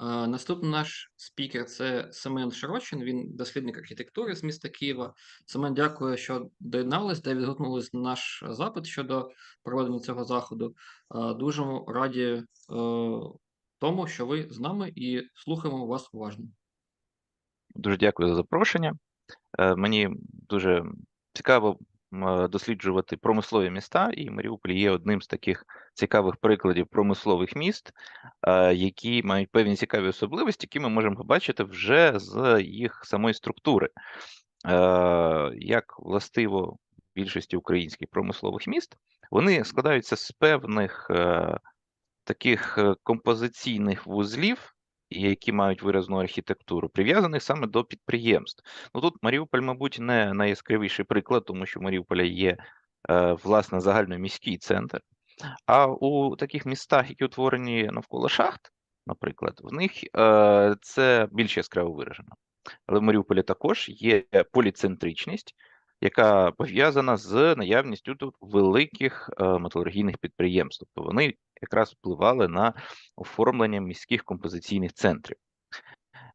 Наступний наш спікер це Семен Широчин. Він дослідник архітектури з міста Києва. Семен, дякую, що доєднались та відгукнулись на наш запит щодо проведення цього заходу. Дуже раді е, тому, що ви з нами і слухаємо вас уважно. Дуже дякую за запрошення. Е, Мені дуже цікаво досліджувати промислові міста, і Маріуполь є одним з таких цікавих прикладів промислових міст, е, які мають певні цікаві особливості, які ми можемо побачити вже з їх самої структури. Е, Як властиво більшості українських промислових міст, вони складаються з певних е, таких е, композиційних вузлів, які мають виразну архітектуру, прив'язаних саме до підприємств. Ну тут Маріуполь, мабуть, не найяскравіший приклад, тому що Маріуполя є е, власне загальноміський центр. А у таких містах, які утворені навколо шахт, наприклад, в них е, це більш яскраво виражено. Але в Маріуполі також є поліцентричність, яка пов'язана з наявністю тут великих е, металургійних підприємств. Тобто вони якраз впливали на оформлення міських композиційних центрів.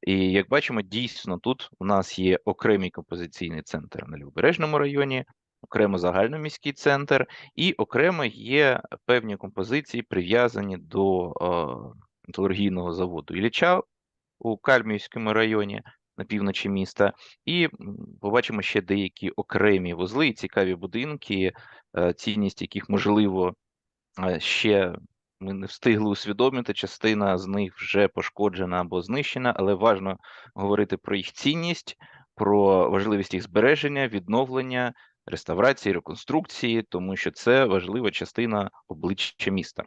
І як бачимо, дійсно тут у нас є окремий композиційний центр на Лівобережному районі, окремо загальноміський центр, і окремо є певні композиції, прив'язані до е, металургійного заводу Ілліча у Кальмівському районі на півночі міста, і побачимо ще деякі окремі вузли, і цікаві будинки, е, цінність яких можливо е, ще ми не встигли усвідомити. Частина з них вже пошкоджена або знищена, але важно говорити про їх цінність, про важливість їх збереження, відновлення, реставрації, реконструкції, тому що це важлива частина обличчя міста.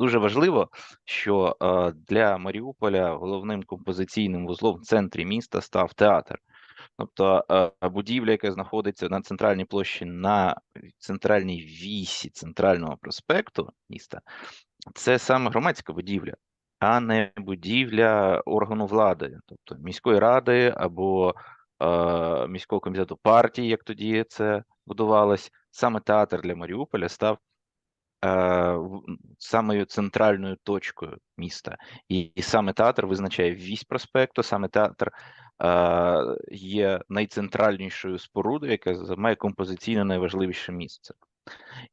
Дуже важливо, що е, для Маріуполя головним композиційним вузлом в центрі міста став театр. Тобто е, будівля, яка знаходиться на центральній площі на центральній вісі центрального проспекту міста, це саме громадська будівля, а не будівля органу влади, тобто міської ради або е, міського комітету партії, як тоді це будувалось. Саме театр для Маріуполя став самою центральною точкою міста, і, і саме театр визначає вісь проспекту, саме театр е, є найцентральнішою спорудою, яка займає композиційно найважливіше місце.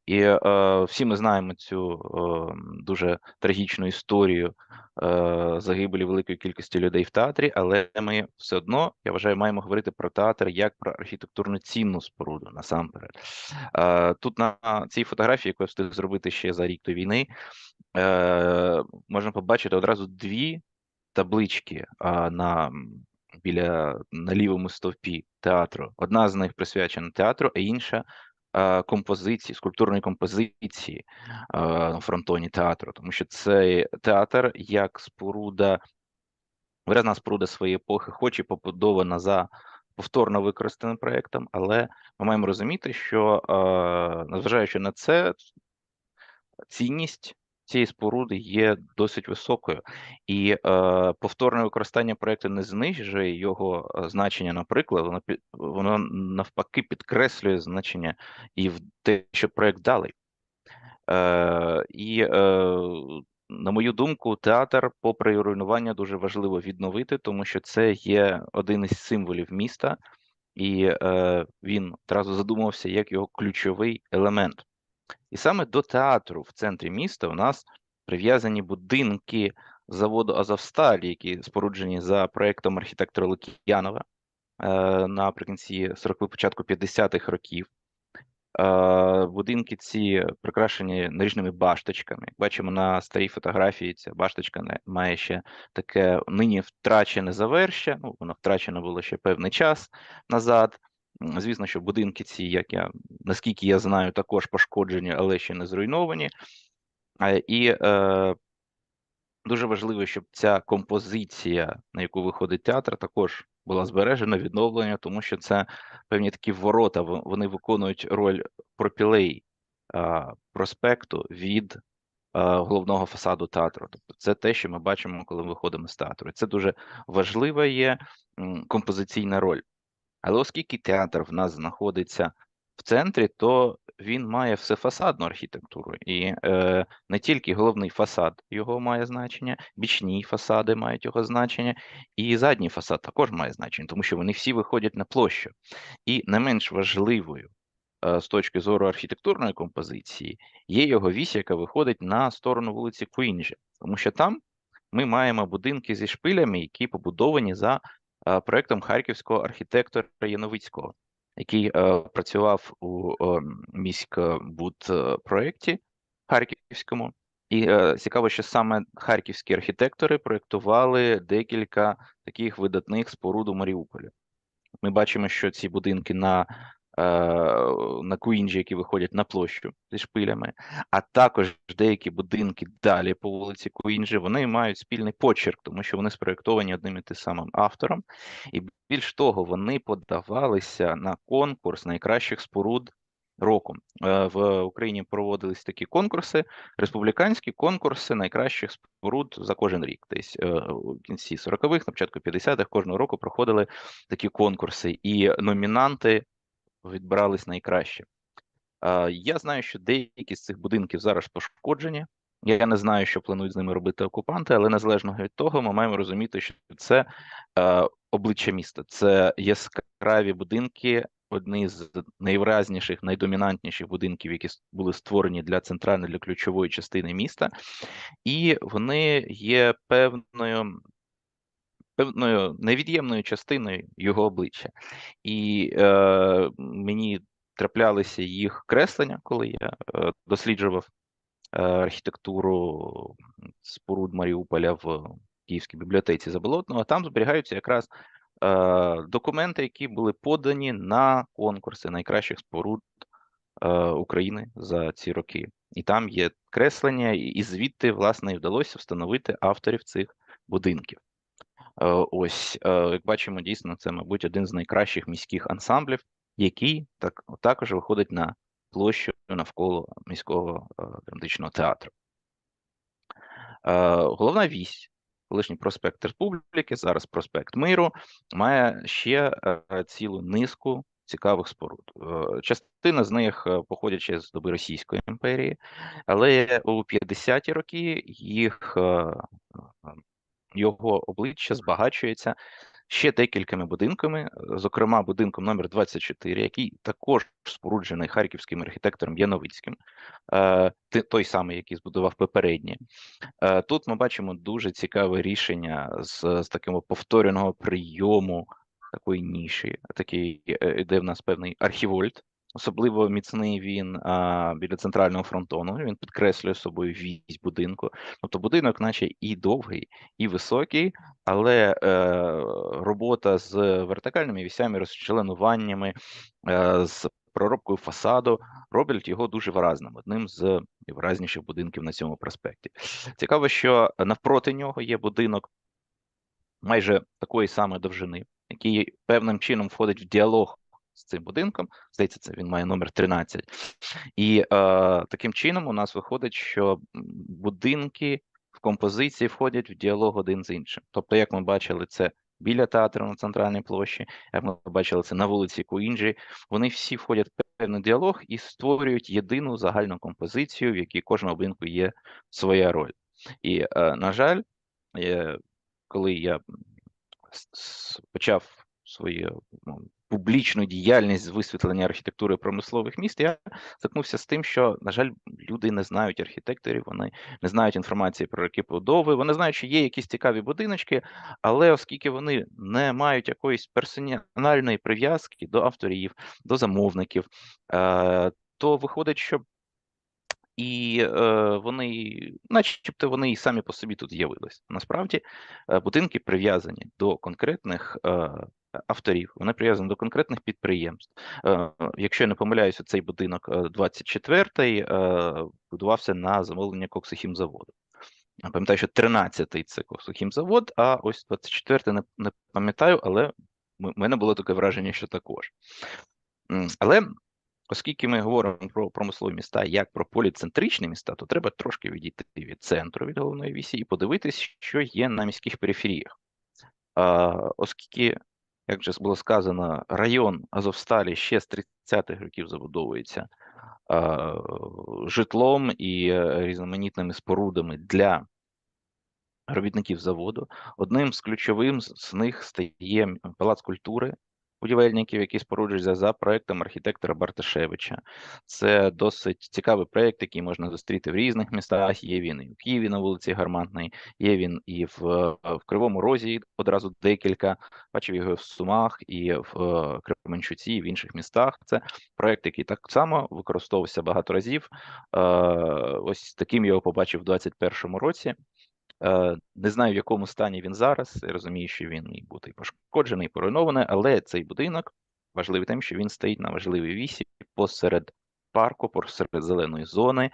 І е, всі ми знаємо цю е, дуже трагічну історію е, загибелі великої кількості людей в театрі, але ми все одно, я вважаю, маємо говорити про театр як про архітектурно цінну споруду насамперед. Е, тут на цій фотографії, яку я встиг зробити ще за рік до війни, е, можна побачити одразу дві таблички а, на біля на лівому стовпі театру. Одна з них присвячена театру, а інша композиції, скульптурної композиції на фронтоні театру, тому що цей театр як споруда, виразна споруда своєї епохи, хоч і побудована за повторно використаним проектом, але ми маємо розуміти, що незважаючи на це, цінність цієї споруди є досить високою, і е, повторне використання проекту не знижує його е, значення, наприклад, воно воно навпаки підкреслює значення і в те, що проект далий. Е, і е, на мою думку, театр, попри руйнування, дуже важливо відновити, тому що це є один із символів міста, і е, він одразу задумався як його ключовий елемент. І саме до театру в центрі міста у нас прив'язані будинки заводу Азовсталь, які споруджені за проектом архітектора Лук'янова е, наприкінці 40 початку 50-х років. Е, будинки ці прикрашені наріжними башточками. Як бачимо на старій фотографії, ця башточка має ще таке нині втрачене завершення. Ну, воно втрачено було ще певний час назад. Звісно, що будинки ці, як я наскільки я знаю, також пошкоджені, але ще не зруйновані. Е, І е, дуже важливо, щоб ця композиція, на яку виходить театр, також була збережена, відновлена, тому що це певні такі ворота. Вони виконують роль пропілей а, проспекту від а, головного фасаду театру. Тобто, це те, що ми бачимо, коли виходимо з театру. Це дуже важлива є композиційна роль. Але оскільки театр в нас знаходиться в центрі, то він має всефасадну архітектуру, і е, не тільки головний фасад його має значення, бічні фасади мають його значення, і задній фасад також має значення, тому що вони всі виходять на площу. І не менш важливою е, з точки зору архітектурної композиції є його вісь, яка виходить на сторону вулиці Куінджі, тому що там ми маємо будинки зі шпилями, які побудовані за проектом харківського архітектора Яновицького, який е, працював у е, міськбудпроекті харківському. І е, цікаво, що саме харківські архітектори проєктували декілька таких видатних споруд у Маріуполі. Ми бачимо, що ці будинки на, е, на Куінджі, які виходять на площу зі шпилями, а також деякі будинки далі по вулиці Куінджі, вони мають спільний почерк, тому що вони спроєктовані одним і тим самим автором. І більш того, вони подавалися на конкурс найкращих споруд року. Е, В Україні проводились такі конкурси, республіканські конкурси найкращих споруд за кожен рік. Десь е, у кінці 40-х, на початку 50-х кожного року проходили такі конкурси, і номінанти відбирались найкраще. Я знаю, що деякі з цих будинків зараз пошкоджені. Я не знаю, що планують з ними робити окупанти, але незалежно від того, ми маємо розуміти, що це е, обличчя міста, це яскраві будинки, одні з найвиразніших, найдомінантніших будинків, які були створені для центральної, для ключової частини міста, і вони є певною. Певною невід'ємною частиною його обличчя, і е, мені траплялися їх креслення, коли я е, досліджував е, архітектуру споруд Маріуполя в Київській бібліотеці Заболотного. Там зберігаються якраз е, документи, які були подані на конкурси найкращих споруд е, України за ці роки. І там є креслення, і звідти, власне, і вдалося встановити авторів цих будинків. Е, Ось, е, як бачимо, дійсно, це, мабуть, один з найкращих міських ансамблів, який так, також виходить на площу навколо міського е, драматичного театру. Головна вісь, колишній проспект Республіки, зараз проспект Миру, має ще цілу низку цікавих споруд. Частина з них походять з доби Російської імперії, але у 50-ті роки їх його обличчя збагачується ще декількома будинками, е, зокрема будинком номер 24, який також споруджений харківським архітектором Яновицьким, е, той самий, який збудував попередній. Е, Тут ми бачимо дуже цікаве рішення з, з такого повтореного прийому такої ніші. Такий е, іде в нас певний архівольт. Особливо міцний він а, біля центрального фронтону. Він підкреслює собою вісь будинку. Тобто будинок, наче і довгий, і високий, але е, робота з вертикальними вісями, розчленуваннями, е, з проробкою фасаду роблять його дуже виразним, одним з найвиразніших будинків на цьому проспекті. Цікаво, що навпроти нього є будинок майже такої самої довжини, який певним чином входить в діалог з цим будинком. Здається, це він має номер 13. І е, таким чином у нас виходить, що будинки в композиції входять в діалог один з іншим. Тобто, як ми бачили, це біля театру на центральній площі, як ми бачили це на вулиці Куінджі, вони всі входять в певний діалог і створюють єдину загальну композицію, в якій кожного будинку є своя роль. І, е, на жаль, е, коли я почав свою ну, публічну діяльність з висвітлення архітектури промислових міст, я стикнувся з тим, що, на жаль, люди не знають архітекторів, вони не знають інформації про роки побудови, вони знають, що є якісь цікаві будиночки, але оскільки вони не мають якоїсь персональної прив'язки до авторів, до замовників, е, то виходить, що і е, вони, начебто, вони і самі по собі тут з'явились. Насправді, е, будинки прив'язані до конкретних е, авторів, вони прив'язані до конкретних підприємств. Е, якщо я не помиляюся, цей будинок 24-й е, будувався на замовлення коксохімзаводу. Пам'ятаю, що 13-й це коксохімзавод, а ось 24-й не, не пам'ятаю, але в мене було таке враження, що також. Але оскільки ми говоримо про промислові міста як про поліцентричні міста, то треба трошки відійти від центру від головної вісі і подивитись, що є на міських периферіях. Оскільки як вже було сказано, район Азовсталі ще з 30-х років забудовується житлом і е, різноманітними спорудами для робітників заводу. Одним з ключовим з них стає Палац культури будівельників, який споруджується за проектом архітектора Барташевича. Це досить цікавий проект, який можна зустріти в різних містах. Є він і в Києві на вулиці Гармантної, є він і в, в Кривому Розі одразу декілька. Бачив його в Сумах і в е, Кременчуці, і в інших містах. Це проект, який так само використовувався багато разів. Е, Ось таким його побачив у 2021 році. Е, Не знаю, в якому стані він зараз. Я розумію, що він буде і пошкоджений, поруйнований, але цей будинок важливий тим, що він стоїть на важливій вісі посеред парку, посеред зеленої зони,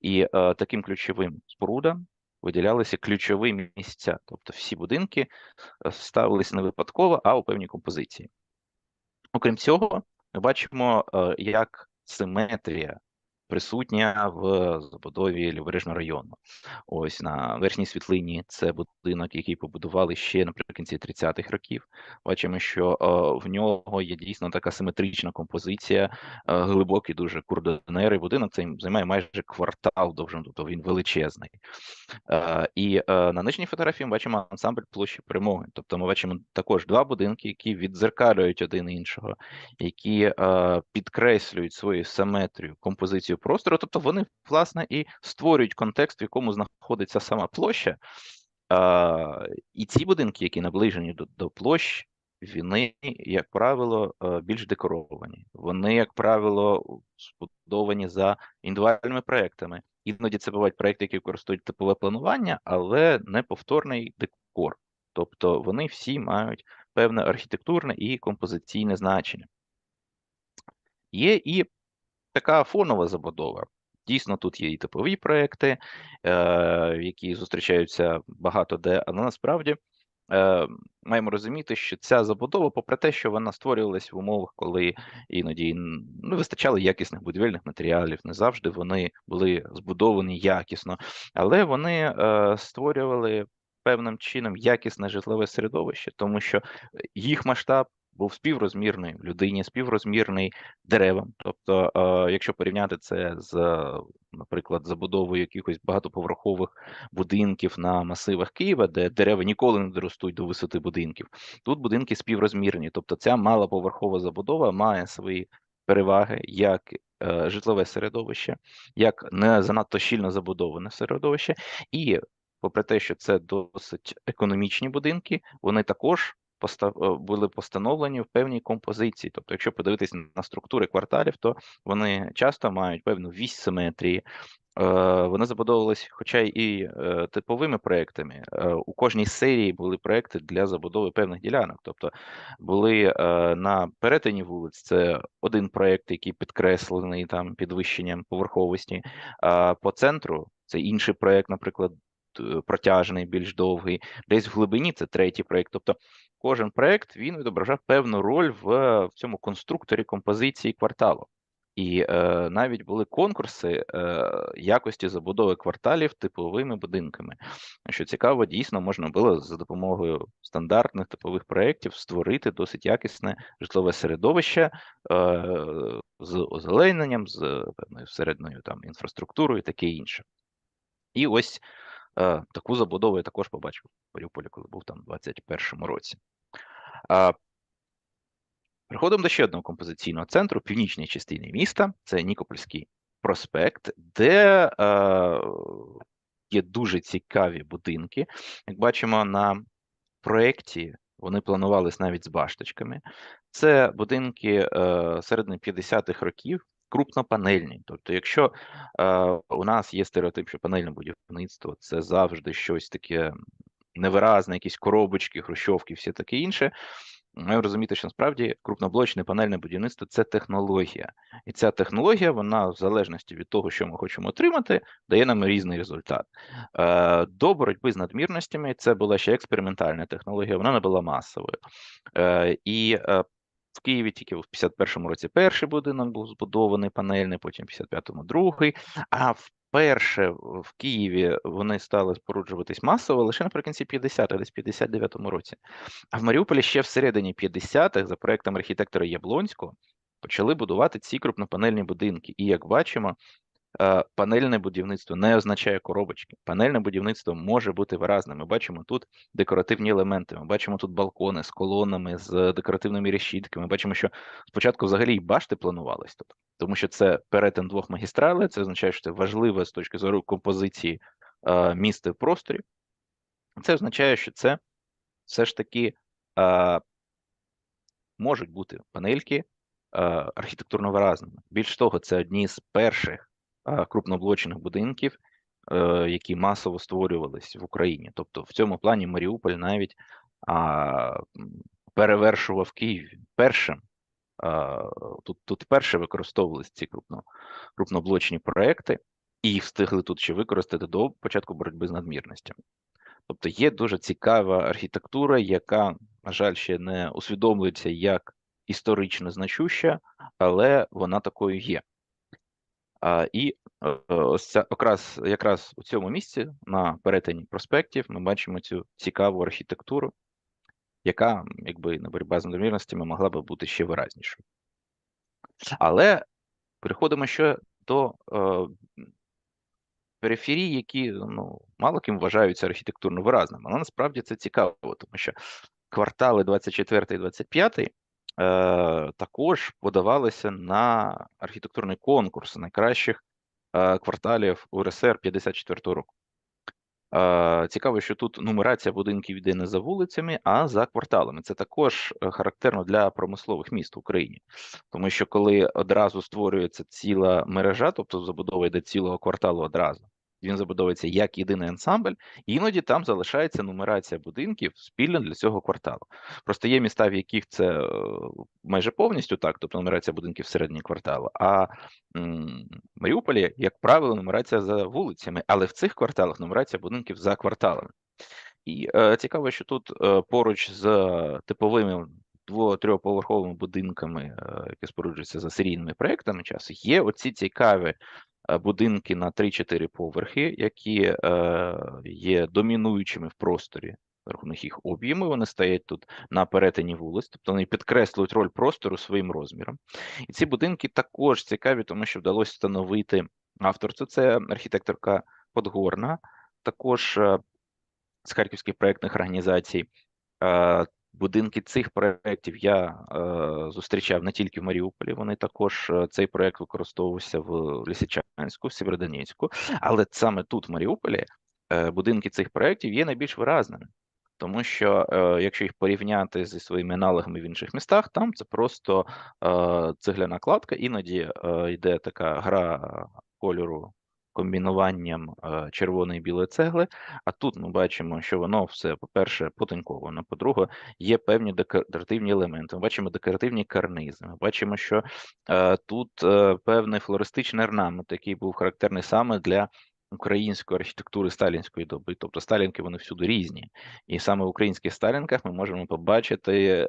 і е, таким ключовим спорудам виділялися ключові місця. Тобто всі будинки е, ставилися не випадково, а у певній композиції. Окрім цього, ми бачимо, е, як симетрія присутня в забудові Лівобережного району. Ось на верхній світлині це будинок, який побудували ще наприкінці 30-х років. Бачимо, що е, в нього є дійсно така симетрична композиція, е, глибокий дуже курдонери. Будинок цей займає майже квартал довжин, тобто він величезний. Е, І е, на нижній фотографії ми бачимо ансамбль площі перемоги. Тобто ми бачимо також два будинки, які відзеркалюють один іншого, які е, підкреслюють свою симетрію, композицію простору. Тобто вони, власне, і створюють контекст, в якому знаходиться сама площа. Е, І ці будинки, які наближені до, до площ, вони, як правило, е, більш декоровані. Вони, як правило, збудовані за індивідуальними проектами. Іноді це бувають проекти, які використовують типове планування, але не повторний декор. Тобто вони всі мають певне архітектурне і композиційне значення. Є і така фонова забудова. Дійсно, тут є і типові проекти, е, які зустрічаються багато де, але насправді е, маємо розуміти, що ця забудова, попри те, що вона створювалась в умовах, коли іноді не вистачало якісних будівельних матеріалів, не завжди вони були збудовані якісно, але вони е, створювали певним чином якісне житлове середовище, тому що їх масштаб був співрозмірний людині, співрозмірний деревам. Тобто, е, якщо порівняти це з, наприклад, забудовою якихось багатоповерхових будинків на масивах Києва, де дерева ніколи не доростуть до висоти будинків, тут будинки співрозмірні. Тобто, ця малоповерхова забудова має свої переваги як е, житлове середовище, як не занадто щільно забудоване середовище, і попри те, що це досить економічні будинки, вони також були постановлені в певній композиції. Тобто, якщо подивитись на структури кварталів, то вони часто мають певну вісь симетрії. Е, Вони забудовувалися, хоча і е, типовими проектами. Е, У кожній серії були проекти для забудови певних ділянок. Тобто були е, на перетині вулиць це один проект, який підкреслений там підвищенням поверховості. А по центру це інший проект, наприклад, протяжний, більш довгий. Десь в глибині це третій проект. Тобто кожен проект він відображав певну роль в, в цьому конструкторі композиції кварталу. І е, навіть були конкурси е, якості забудови кварталів типовими будинками. Що цікаво, дійсно можна було за допомогою стандартних типових проєктів створити досить якісне житлове середовище е, з озелененням, з певною середньою там інфраструктурою і таке інше. І ось е, таку забудову я також побачив в Маріуполі, коли був там у 2021 році. А, Приходимо до ще одного композиційного центру північній частині міста. Це Нікопольський проспект, де е, є дуже цікаві будинки. Як бачимо на проєкті, вони планувались навіть з башточками. Це будинки е, середини 50-х років, крупнопанельні. Тобто, якщо е, у нас є стереотип, що панельне будівництво це завжди щось таке невиразне, якісь коробочки, хрущовки, все таке інше. Маємо розуміти, що насправді крупноблочне панельне будівництво це технологія, і ця технологія, вона в залежності від того, що ми хочемо отримати, дає нам різний результат. Е, До боротьби з надмірностями це була ще експериментальна технологія, вона не була масовою. Е, І е, в Києві тільки в 51-му році перший будинок був збудований панельний, потім в 55-му другий. А Вперше в Києві вони стали споруджуватись масово лише наприкінці 50-х, десь в 59-му році. А в Маріуполі ще всередині 50-х, за проектом архітектора Яблонського, почали будувати ці крупнопанельні будинки. І як бачимо, панельне будівництво не означає коробочки. Панельне будівництво може бути виразним. Ми бачимо тут декоративні елементи. Ми бачимо тут балкони з колонами, з декоративними решітками. Ми бачимо, що спочатку взагалі й башти планувались тут, тому що це перетин двох магістралей. Це означає, що це важливе з точки зору композиції е, міста в просторі. Це означає, що це все ж таки е, можуть бути панельки е, архітектурно виразними. Більш того, це одні з перших е, крупноблочених будинків, е, які масово створювались в Україні. Тобто, в цьому плані Маріуполь навіть перевершував Київ першим. Тут, тут вперше використовувалися ці крупно, крупноблочні проекти, і їх встигли тут ще використати до початку боротьби з надмірностями. Тобто є дуже цікава архітектура, яка, на жаль, ще не усвідомлюється як історично значуща, але вона такою є. І е, ось ця якраз, якраз у цьому місці, на перетині проспектів, ми бачимо цю цікаву архітектуру, яка, якби на боротьба з надмірностями, могла би бути ще виразнішою. Але переходимо ще до е, периферій, які ну, мало ким вважаються архітектурно виразними. Але насправді це цікаво, тому що квартали 24 і 25 е, також подавалися на архітектурний конкурс найкращих кварталів УРСР 54-го року. Цікаво, що тут нумерація будинків йде не за вулицями, а за кварталами. Це також е, характерно для промислових міст в Україні, тому що коли одразу створюється ціла мережа, тобто забудова йде цілого кварталу одразу, він забудовується як єдиний ансамбль, і іноді там залишається нумерація будинків спільно для цього кварталу. Просто є міста, в яких це е, майже повністю так, тобто нумерація будинків всередині кварталу. А в Маріуполі, як правило, нумерація за вулицями, але в цих кварталах нумерація будинків за кварталами. І е, цікаво, що тут е, поруч з типовими дво-трьохповерховими будинками, е, які споруджуються за серійними проектами часу, є оці цікаві будинки на 3-4 поверхи, які е, є домінуючими в просторі. Рахунок їх об'єму вони стоять тут на перетині вулиць, тобто вони підкреслюють роль простору своїм розміром. І ці будинки також цікаві, тому що вдалося встановити авторство. Це архітекторка Подгорна, також е, з харківських проєктних організацій. Будинки цих проєктів я е, зустрічав не тільки в Маріуполі. Вони також е, цей проєкт використовувався в Лисичанську, в Сєвєродонецьку, але саме тут, в Маріуполі, е, будинки цих проєктів є найбільш виразними. Тому що е, якщо їх порівняти зі своїми аналогами в інших містах, там це просто е, цегляна кладка, іноді е, йде така гра кольору комбінуванням е, червоної і білої цегли. А тут ми бачимо, що воно все, по-перше, потоньковано. По-друге, є певні декоративні елементи. Ми бачимо декоративні карнизи. Ми бачимо, що е, тут е, певний флористичний орнамент, який був характерний саме для української архітектури сталінської доби. Тобто сталінки вони всюди різні, і саме в українських сталінках ми можемо побачити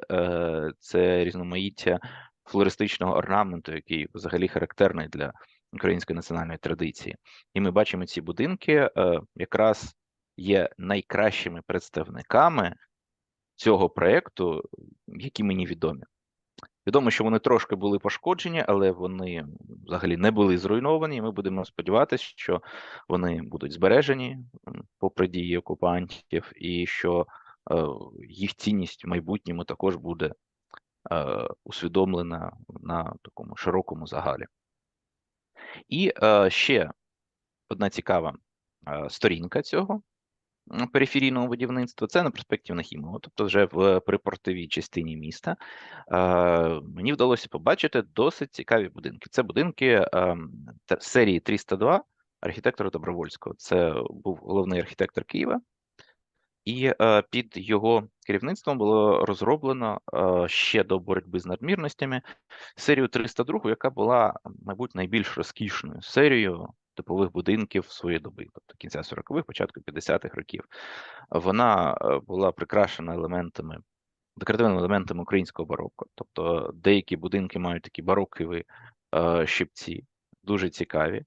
це різноманіття флористичного орнаменту, який взагалі характерний для української національної традиції. І ми бачимо ці будинки е, якраз є найкращими представниками цього проєкту, які мені відомі. Відомо, що вони трошки були пошкоджені, але вони взагалі не були зруйновані. Ми будемо сподіватися, що вони будуть збережені попри дії окупантів, і що е, їх цінність в майбутньому також буде е, усвідомлена на такому широкому загалі. І е, ще одна цікава е, сторінка цього периферійного будівництва це на проспекті Нахімова, тобто вже в припортовій частині міста. Е, мені вдалося побачити досить цікаві будинки. Це будинки е, серії 302 архітектора Добровольського. Це був головний архітектор Києва. І е, під його керівництвом було розроблено е, ще до боротьби з надмірностями серію 302, яка була, мабуть, найбільш розкішною серією типових будинків своєї доби, тобто кінця 40-х, початку 50-х років. Вона е, була прикрашена елементами, декоративними елементами українського бароко. Тобто деякі будинки мають такі барокові щипці, дуже цікаві.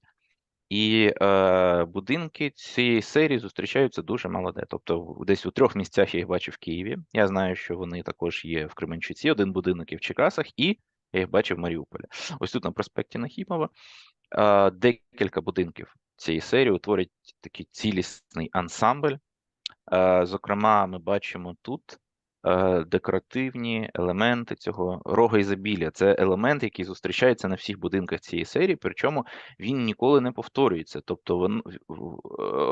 І е, будинки цієї серії зустрічаються дуже мало де. Тобто, десь у трьох місцях я їх бачив в Києві. Я знаю, що вони також є в Кременчуці, один будинок є в Черкасах, і я їх бачив в Маріуполі. Ось тут на проспекті Нахімова е, декілька будинків цієї серії утворять такий цілісний ансамбль. Е, Зокрема, ми бачимо тут декоративні елементи цього рога ізобілля. Це елемент, який зустрічається на всіх будинках цієї серії, причому він ніколи не повторюється. Тобто, він, е,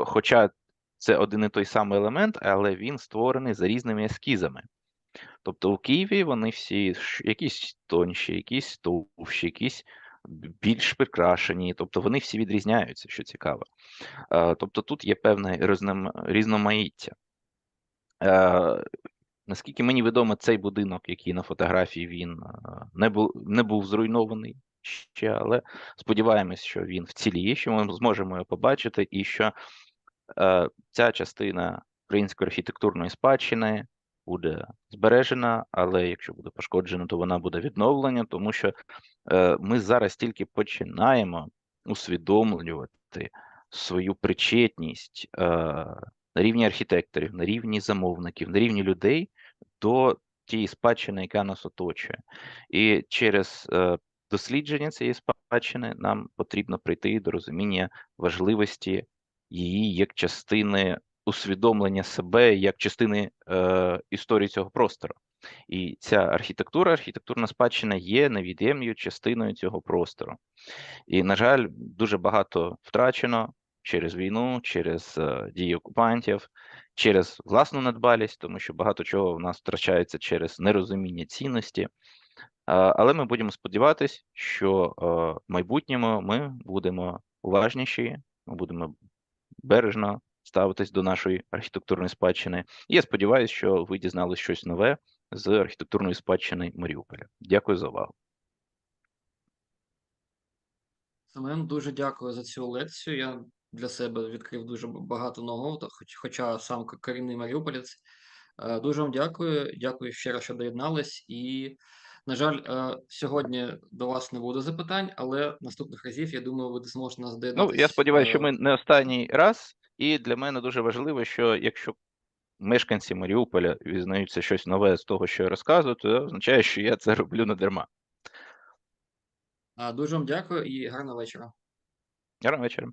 хоча це один і той самий елемент, але він створений за різними ескізами. Тобто у Києві вони всі якісь тонші, якісь товщі, якісь більш прикрашені, тобто вони всі відрізняються, що цікаво. Е, Тобто тут є певне різноманіття. Наскільки мені відомо, цей будинок, який на фотографії він е, не був не був зруйнований ще, але сподіваємось, що він вціліє, що ми зможемо його побачити, і що е, ця частина української архітектурної спадщини буде збережена, але якщо буде пошкоджена, то вона буде відновлена, тому що е, ми зараз тільки починаємо усвідомлювати свою причетність е, на рівні архітекторів, на рівні замовників, на рівні людей до тієї спадщини, яка нас оточує. І через е, дослідження цієї спадщини нам потрібно прийти до розуміння важливості її як частини усвідомлення себе, як частини е, історії цього простору. І ця архітектура, архітектурна спадщина є невід'ємною частиною цього простору. І, на жаль, дуже багато втрачено через війну, через е, дії окупантів, через власну недбалість, тому що багато чого в нас втрачається через нерозуміння цінності. А, Але ми будемо сподіватися, що е, в майбутньому ми будемо уважніші, ми будемо бережно ставитись до нашої архітектурної спадщини. І я сподіваюся, що ви дізнались щось нове з архітектурної спадщини Маріуполя. Дякую за увагу. Семен, дуже дякую за цю лекцію. Я для себе відкрив дуже багато нового, хоч, хоча сам корінний маріуполець. Е, Дуже вам дякую. Дякую ще раз, що доєднались. І, на жаль, е, сьогодні до вас не буде запитань, але наступних разів, я думаю, ви зможете нас Ну, доєднатись. я сподіваюся, що е, ми не останній раз, і для мене дуже важливо, що якщо мешканці Маріуполя візнаються щось нове з того, що я розказую, то це означає, що я це роблю не дарма. Дуже вам дякую і гарного вечора. Гарного вечора.